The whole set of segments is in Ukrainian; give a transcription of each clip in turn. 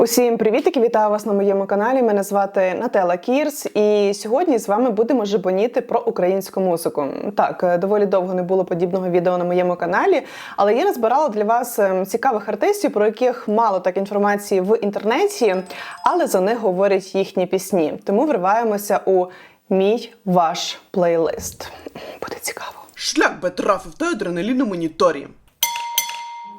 Усім привітики! Вітаю вас на моєму каналі. Мене звати Нателла Кірс, і сьогодні з вами будемо жебоніти про українську музику. Так, е, доволі довго не було подібного відео на моєму каналі, але я розбирала для вас ем, цікавих артистів, про яких мало так інформації в інтернеті, але за них говорять їхні пісні. Тому вриваємося у мій ваш плейлист. Буде цікаво. Шлях би трафив той адреналін на моніторі.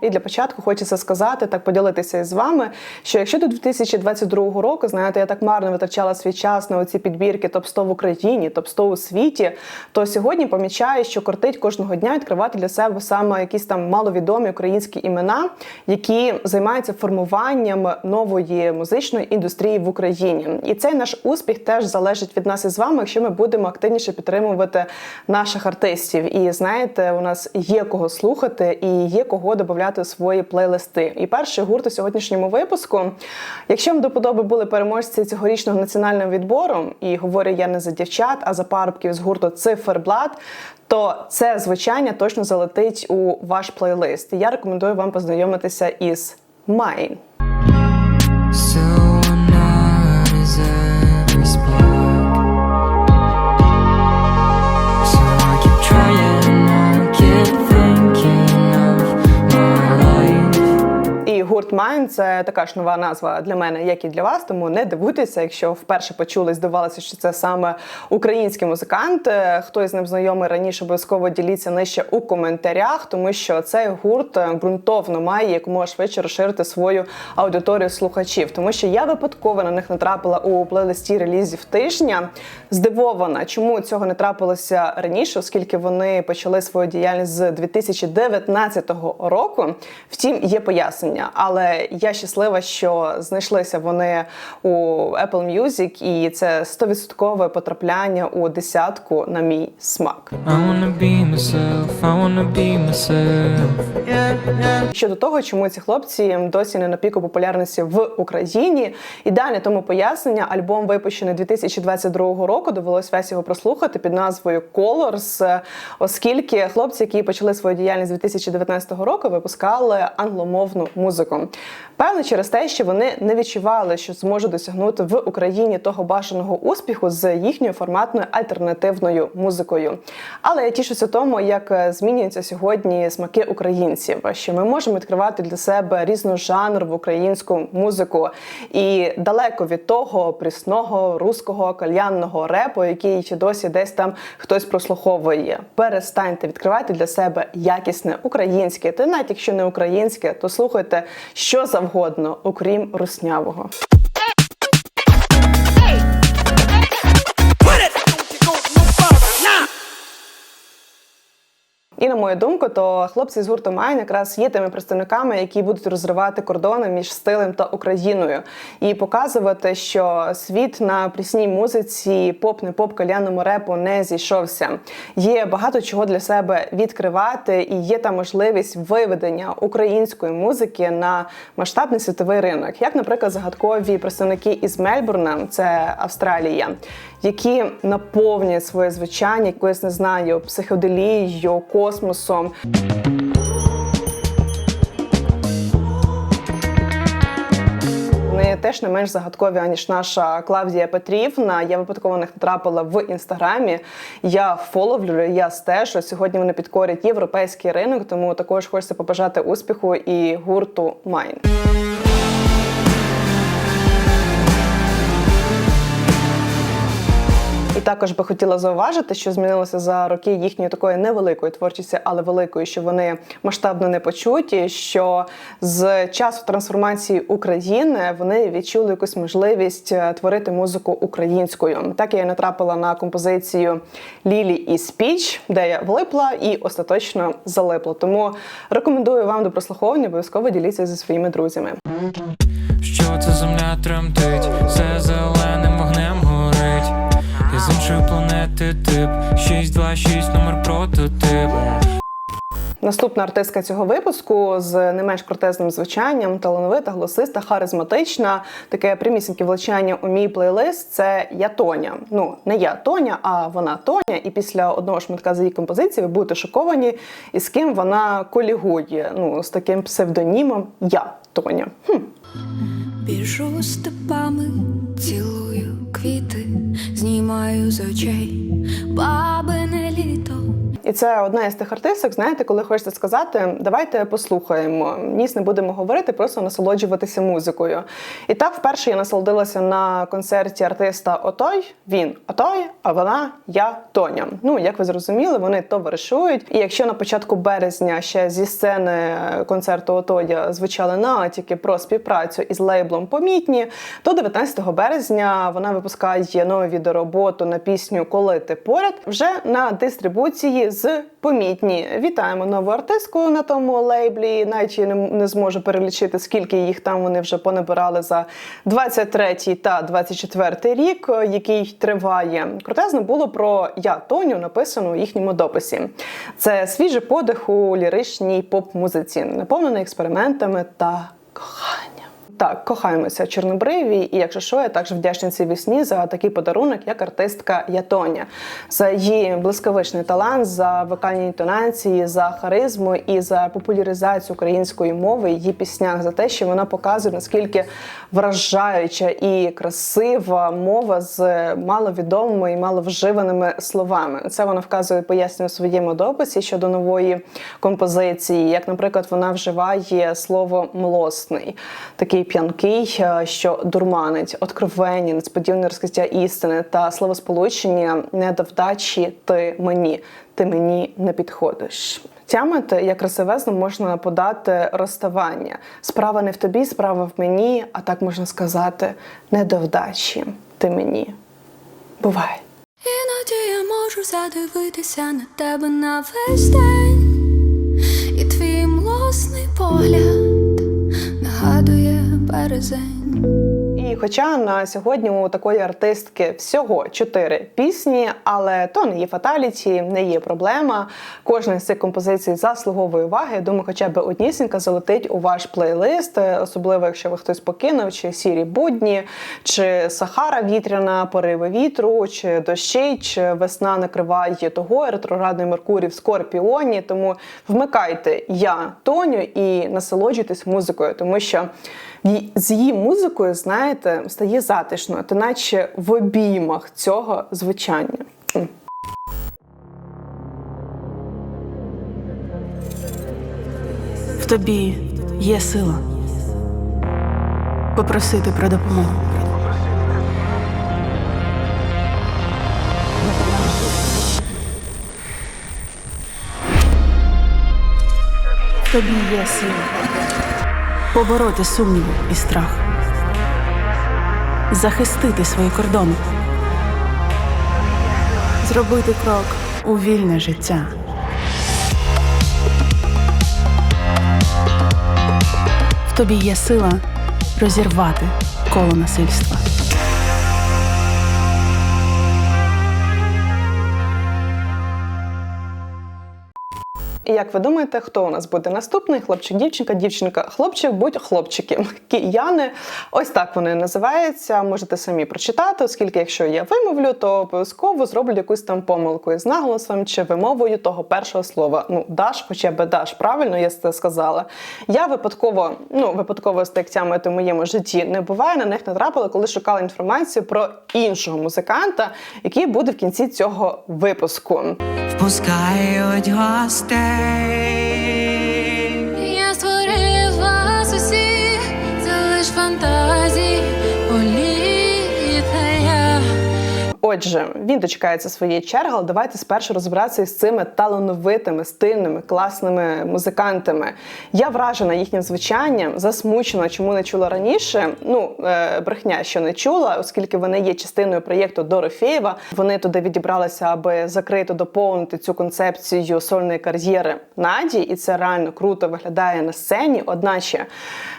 І для початку хочеться сказати, так поділитися із вами, що якщо до 2022 року, знаєте, я так марно витрачала свій час на оці підбірки топ 100 в Україні, топ 100 у світі, то сьогодні помічаю, що кортить кожного дня відкривати для себе саме якісь там маловідомі українські імена, які займаються формуванням нової музичної індустрії в Україні. І цей наш успіх теж залежить від нас із вами, якщо ми будемо активніше підтримувати наших артистів. І знаєте, у нас є кого слухати і є кого додати у свої плейлисти. І перший гурт у сьогоднішньому випуску. Якщо вам до подоби були переможці цьогорічного національного відбору, і говорю я не за дівчат, а за парубків з гурту Циферблат, то це звучання точно залетить у ваш плейлист. Я рекомендую вам познайомитися із Mine. Майн це така ж нова назва для мене, як і для вас. Тому не дивуйтеся, якщо вперше почули, здавалося, що це саме український музикант. Е, Хто із ним знайомий раніше, обов'язково діліться нижче у коментарях, тому що цей гурт е, ґрунтовно має якомога швидше розширити свою аудиторію слухачів. Тому що я випадково на них натрапила у плейлисті релізів тижня. Здивована, чому цього не трапилося раніше, оскільки вони почали свою діяльність з 2019 року. Втім, є пояснення. Але я щаслива, що знайшлися вони у Apple Music, і це 100% потрапляння у десятку на мій смак. Щодо того, чому ці хлопці досі не на піку популярності в Україні, ідеальне тому пояснення. Альбом випущений 2022 року. Довелось весь його прослухати під назвою Colors, оскільки хлопці, які почали свою діяльність 2019 року, випускали англомовну музику. Певно, через те, що вони не відчували, що зможуть досягнути в Україні того бажаного успіху з їхньою форматною альтернативною музикою. Але я тішуся тому, як е, змінюються сьогодні смаки українців, що ми можемо відкривати для себе різножанрову українську музику і далеко від того прісного руського кальянного репу, який досі десь там хтось прослуховує. Перестаньте відкривати для себе якісне українське. Та навіть якщо не українське, то слухайте що завгодно, окрім руснявого. І на мою думку, то хлопці з гурту Майн якраз є тими представниками, які будуть розривати кордони між стилем та Україною і показувати, що світ на прісній музиці, поп не поп кальянному репу не зійшовся. Є багато чого для себе відкривати, і є та можливість виведення української музики на масштабний світовий ринок, як, наприклад, загадкові представники із Мельбурна, це Австралія, які наповнюють своє звучання якоюсь не знаю, психоделією, космосом. Вони теж не менш загадкові, аніж наша Клавдія Петрівна. Я випадково на них натрапила в інстаграмі. Я фоловлю, я стежу. Сьогодні вони підкорять європейський ринок, тому також хочеться побажати успіху і гурту Майн. Також би хотіла зауважити, що змінилося за роки їхньої такої невеликої творчості, але великої, що вони масштабно не почуті. Що з часу трансформації України вони відчули якусь можливість е, творити музику українською. Так я натрапила на композицію Лілі і Спіч, де я влипла і остаточно залипла. Тому рекомендую вам до прослуховування, обов'язково діліться зі своїми друзями. Що це земля тремтить, все зеленим вогнем. З іншої планети тип 626 номер прототип. Наступна артистка цього випуску з не менш крутезним звучанням, талановита, голосиста, харизматична, таке прямісіньке влучання у мій плейлист. Це я Тоня. Ну не я Тоня, а вона Тоня. І після одного шматка з її композиції ви будете шоковані, із ким вона колігує. Ну з таким псевдонімом Я Тоня. Хм. біжу степами, цілую квіти, знімаю з очей бабине літо. І це одна із тих артисток, знаєте, коли хочеться сказати, давайте послухаємо. Ніс не будемо говорити, просто насолоджуватися музикою. І так вперше я насолодилася на концерті артиста Отой. Він Отой, а вона я Тоня. Ну як ви зрозуміли, вони товаришують. І якщо на початку березня ще зі сцени концерту Отоя звучали натяки про співпрацю із лейблом Помітні, то 19 березня вона випускає нову відеороботу на пісню Коли ти поряд вже на дистрибуції з помітні. Вітаємо нову артистку на тому лейблі. Навіть я не, зможу перелічити, скільки їх там вони вже понабирали за 23 та 24 рік, який триває. Крутезно було про я Тоню написано у їхньому дописі. Це свіжий подих у ліричній поп-музиці, наповнений експериментами та коханням. Так, кохаємося чорнобриві, і якщо що, я також вдячна цій весні за такий подарунок, як артистка Ятоня, за її блискавичний талант, за вокальні інтонації, за харизму і за популяризацію української мови її піснях, за те, що вона показує наскільки вражаюча і красива мова з маловідомими і маловживаними словами. Це вона вказує, пояснює у своєму дописі щодо нової композиції. Як, наприклад, вона вживає слово млосний, такий п'янкий, е, що дурманить, откровення, несподіване розкриття істини та словосполучення не до вдачі ти мені, ти мені не підходиш. Тямити, як красивезно можна подати розставання. Справа не в тобі, справа в мені, а так можна сказати, не до вдачі ти мені. Бувай. Іноді я можу задивитися на тебе на весь день, і твій млосний погляд березень. І хоча на сьогодні у такої артистки всього чотири пісні, але то не є фаталіті, не є проблема. Кожна з цих композицій заслуговує уваги. Я Думаю, хоча б однісінька залетить у ваш плейлист, особливо якщо ви хтось покинув, чи сірі будні, чи Сахара вітряна, пориви вітру, чи дощі, чи весна накриває того ретроградний Меркурій в Скорпіоні. Тому вмикайте я Тоню і насолоджуйтесь музикою, тому що з її музикою, знаєте, стає затишно, ти наче в обіймах цього звучання. В тобі є сила попросити про допомогу. Тобі є сила побороти сумніви і страх, захистити свої кордони, зробити крок у вільне життя. В тобі є сила розірвати коло насильства. І як ви думаєте, хто у нас буде наступний? Хлопчик, дівчинка, дівчинка, хлопчик, будь хлопчики. Кияни. Ось так вони називаються. Можете самі прочитати, оскільки, якщо я вимовлю, то обов'язково зроблю якусь там помилку із наголосом чи вимовою того першого слова. Ну, даш, хоча б даш, правильно я це сказала. Я випадково, ну випадково з текстями в моєму житті не буває. На них натрапила, коли шукала інформацію про іншого музиканта, який буде в кінці цього випуску. Впускають гостей. Я створив вас усіх, це лиш фантазії, Отже, він дочекається своєї черги, але давайте спершу розбиратися із цими талановитими, стильними, класними музикантами. Я вражена їхнім звучанням, засмучена, чому не чула раніше. Ну, е, брехня, що не чула, оскільки вони є частиною проєкту Дорофєєва. Вони туди відібралися, аби закрито доповнити цю концепцію сольної кар'єри Наді, і це реально круто виглядає на сцені. Одначе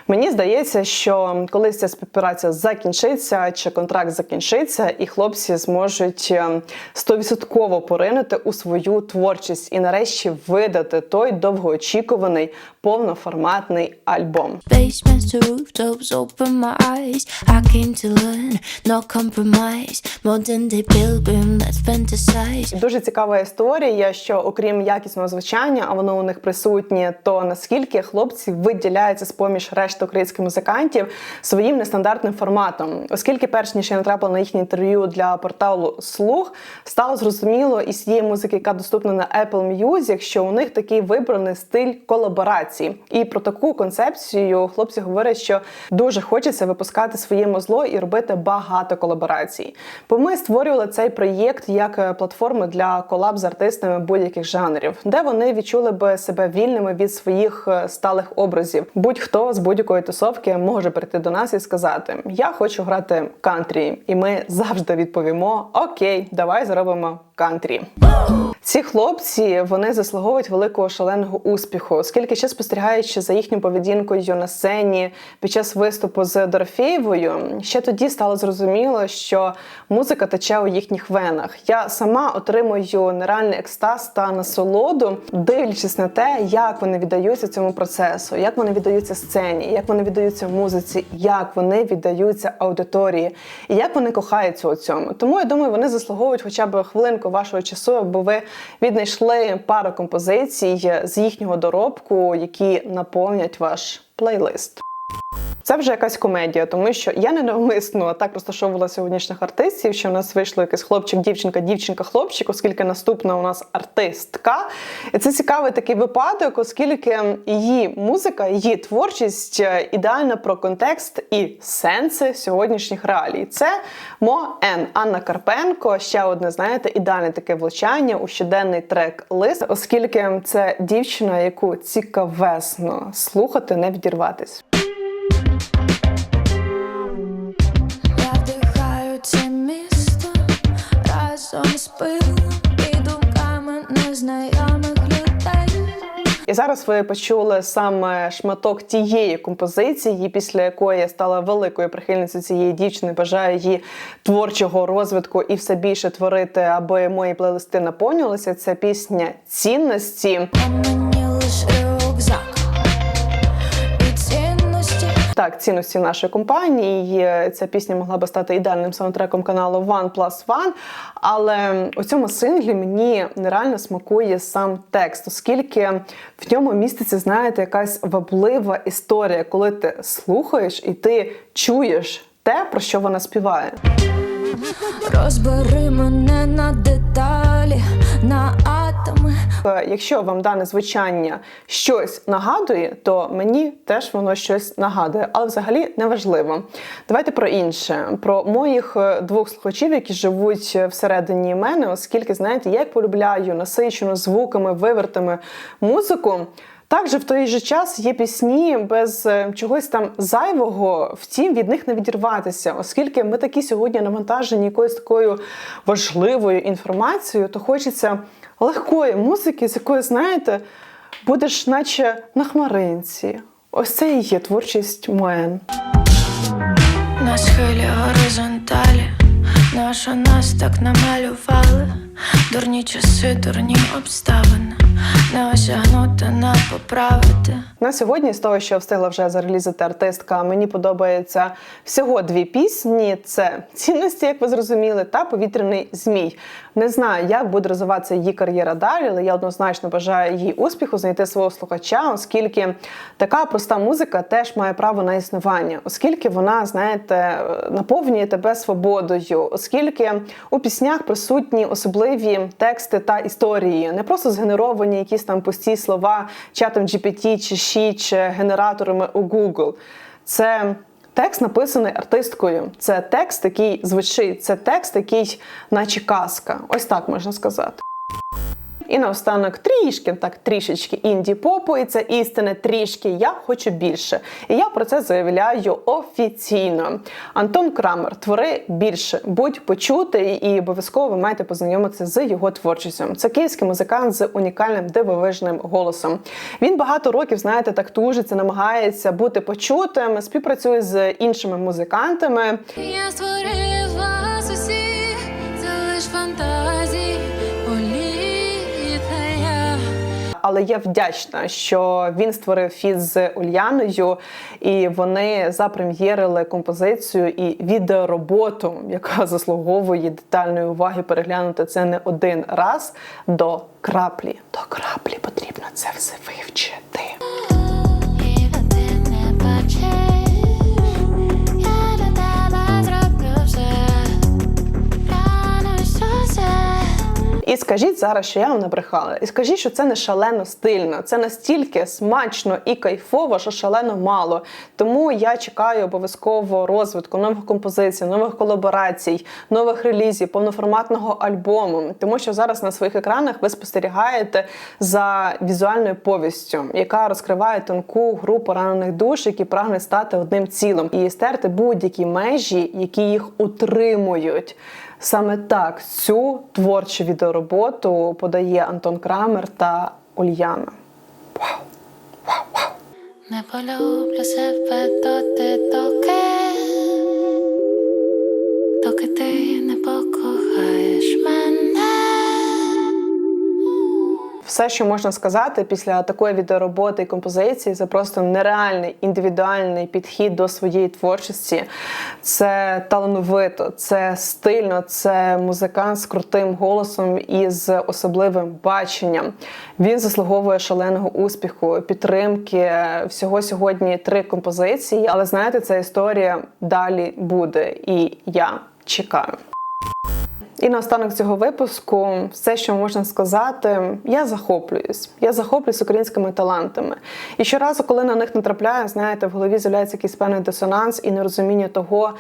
мені здається, що колись ця співпраця закінчиться чи контракт закінчиться, і хлопці зможуть е, стовідсотково поринути у свою творчість і нарешті видати той довгоочікуваний повноформатний альбом. Дуже цікава історія, що окрім якісного звучання, а воно у них присутнє, то наскільки хлопці виділяються з поміж решти українських музикантів своїм нестандартним форматом, оскільки перш ніж я натрапила на їхнє інтерв'ю для порталу Слух, стало зрозуміло із цієї музики, яка доступна на Apple Music, що у них такий вибраний стиль колаборації. І про таку концепцію хлопці говорять, що дуже хочеться випускати своє мозло і робити багато колаборацій. Бо ми створювали цей проєкт як е, платформу для колаб з артистами будь-яких жанрів, де вони відчули би себе вільними від своїх е, сталих образів. Будь-хто з будь-якої тусовки може прийти до нас і сказати: Я хочу грати кантрі, і ми завжди відповімо: Окей, давай зробимо кантрі. Ці хлопці вони заслуговують великого шаленого успіху, оскільки ще спостерігаючи за їхньою поведінкою на сцені під час виступу з Дорофєєвою, ще тоді стало зрозуміло, що музика тече у їхніх венах. Я сама отримую нереальний екстаз та насолоду, дивлячись на те, як вони віддаються цьому процесу, як вони віддаються сцені, як вони віддаються музиці, як вони віддаються аудиторії, і як вони кохаються у цьому. Тому я думаю, вони заслуговують хоча б хвилинку вашого часу, аби ви віднайшли пару композицій з їхнього доробку, які наповнять ваш плейлист. Це вже якась комедія, тому що я не навмисно так розташовувала сьогоднішніх артистів, що у нас вийшло якийсь хлопчик, дівчинка, дівчинка, хлопчик, оскільки наступна у нас артистка. І це цікавий такий випадок, оскільки її музика, її творчість е, ідеальна про контекст і сенси сьогоднішніх реалій. Це Мо Ен Анна Карпенко. Ще одне, знаєте, ідеальне таке влучання у щоденний трек лист, оскільки це дівчина, яку цікавесно слухати, не відірватись. І зараз ви почули саме шматок тієї композиції, після якої я стала великою прихильницею цієї дівчини. Бажаю її творчого розвитку і все більше творити, аби мої плейлисти наповнювалися. Це пісня цінності. Так, цінності нашої компанії. Ця пісня могла би стати ідеальним саундтреком каналу One Plus One, але у цьому синглі мені нереально смакує сам текст, оскільки в ньому міститься, знаєте, якась ваблива історія, коли ти слухаєш і ти чуєш те, про що вона співає. Розбери мене на деталі, на атоми. Е, Якщо вам дане звучання щось нагадує, то мені теж воно щось нагадує, але взагалі неважливо. Давайте про інше, про моїх е, двох слухачів, які живуть е, всередині мене, оскільки знаєте, я як полюбляю насичену звуками, вивертами музику. Так же в той же час є пісні без е, чогось там зайвого, втім від них не відірватися, оскільки ми такі сьогодні навантажені якоюсь такою важливою інформацією, то хочеться легкої музики, з якою, знаєте, будеш наче на хмаринці. Ось це і є творчість Моен. На схилі горизонталі, наша нас так намалювали. Дурні часи, дурні обставини, не осягнути, не поправити. На сьогодні, з того, що встигла вже зарелізати артистка, мені подобається всього дві пісні: це цінності, як ви зрозуміли, та повітряний змій. Не знаю, як буде розвиватися її кар'єра далі, але я однозначно бажаю їй успіху знайти свого слухача, оскільки така проста музика теж має право на існування, оскільки вона, знаєте, наповнює тебе свободою, оскільки у піснях присутні особливі тексти та історії, не просто згенеровані якісь там пусті слова чатом GPT чи Ші, чи генераторами у Google. Це текст написаний артисткою. Це текст, який звучить, це текст, який наче казка. Ось так можна сказати. І наостанок трішки, так трішечки інді-попу, і це істини трішки. Я хочу більше. І я про це заявляю офіційно. Антон Крамер, твори більше, будь почутий, і обов'язково ви маєте познайомитися з його творчістю. Це київський музикант з унікальним дивовижним голосом. Він багато років, знаєте, так тужиться, намагається бути почутим, співпрацює з іншими музикантами. Я створив але я вдячна, що він створив фіт з Ульяною, і вони запрем'єрили композицію і відеороботу, яка заслуговує детальної уваги переглянути це не один раз до краплі. До краплі потрібно це все вивчити. І скажіть зараз, що я вам набрехала. І скажіть, що це не шалено стильно. Це настільки смачно і кайфово, що шалено мало. Тому я чекаю обов'язково розвитку нових композицій, нових колаборацій, нових релізів, повноформатного альбому. Тому що зараз на своїх екранах ви спостерігаєте за візуальною повістю, яка розкриває тонку гру поранених душ, які прагнуть стати одним цілим і стерти будь-які межі, які їх утримують. Саме так цю творчу відеороботу подає Антон Крамер та Ульяна. Вау! Вау! Вау! Не полюблю себе доти, доки, Все, що можна сказати після такої відеороботи і композиції, це просто нереальний індивідуальний підхід до своєї творчості. Це талановито, це стильно, це музикант з крутим голосом і з особливим баченням. Він заслуговує шаленого успіху, підтримки. Всього сьогодні три композиції, але знаєте, ця історія далі буде, і я чекаю. І наостанок цього випуску, все, що можна сказати, я захоплююсь. Я захоплююсь українськими талантами. І щоразу, коли на них натрапляю, знаєте, в голові з'являється якийсь певний дисонанс і нерозуміння того.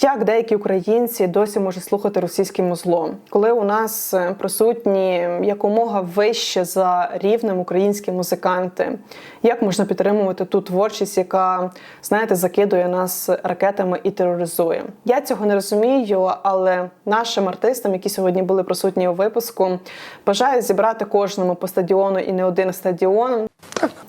Як деякі українці досі можуть слухати російське музло, коли у нас е, присутні якомога вище за рівнем українські музиканти, як можна підтримувати ту творчість, яка знаєте, закидує нас ракетами і тероризує? Я цього не розумію, але нашим артистам, які сьогодні були присутні у випуску, бажаю зібрати кожному по стадіону і не один стадіон.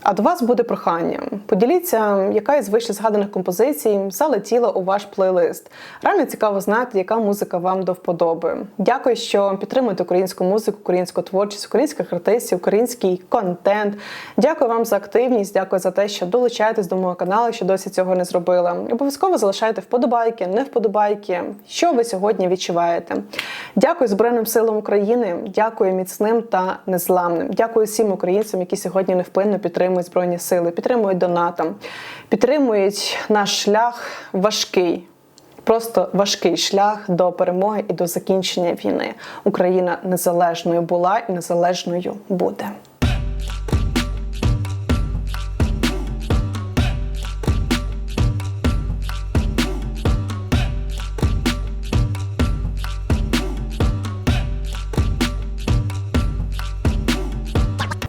А до вас буде прохання. Поділіться, яка із вище згаданих композицій залетіла у ваш плейлист. Реально цікаво знати, яка музика вам до вподоби. Дякую, що підтримуєте українську музику, українську творчість, українських артистів, український контент. Дякую вам за активність. Дякую за те, що долучаєтесь до мого каналу, що досі цього не зробила. Обов'язково залишайте вподобайки, не вподобайки. Що ви сьогодні відчуваєте? Дякую Збройним силам України. Дякую міцним та незламним. Дякую всім українцям, які сьогодні невпинно підтримують збройні сили, підтримують донатом, підтримують наш шлях важкий. Просто важкий шлях до перемоги і до закінчення війни. Україна незалежною була і незалежною буде.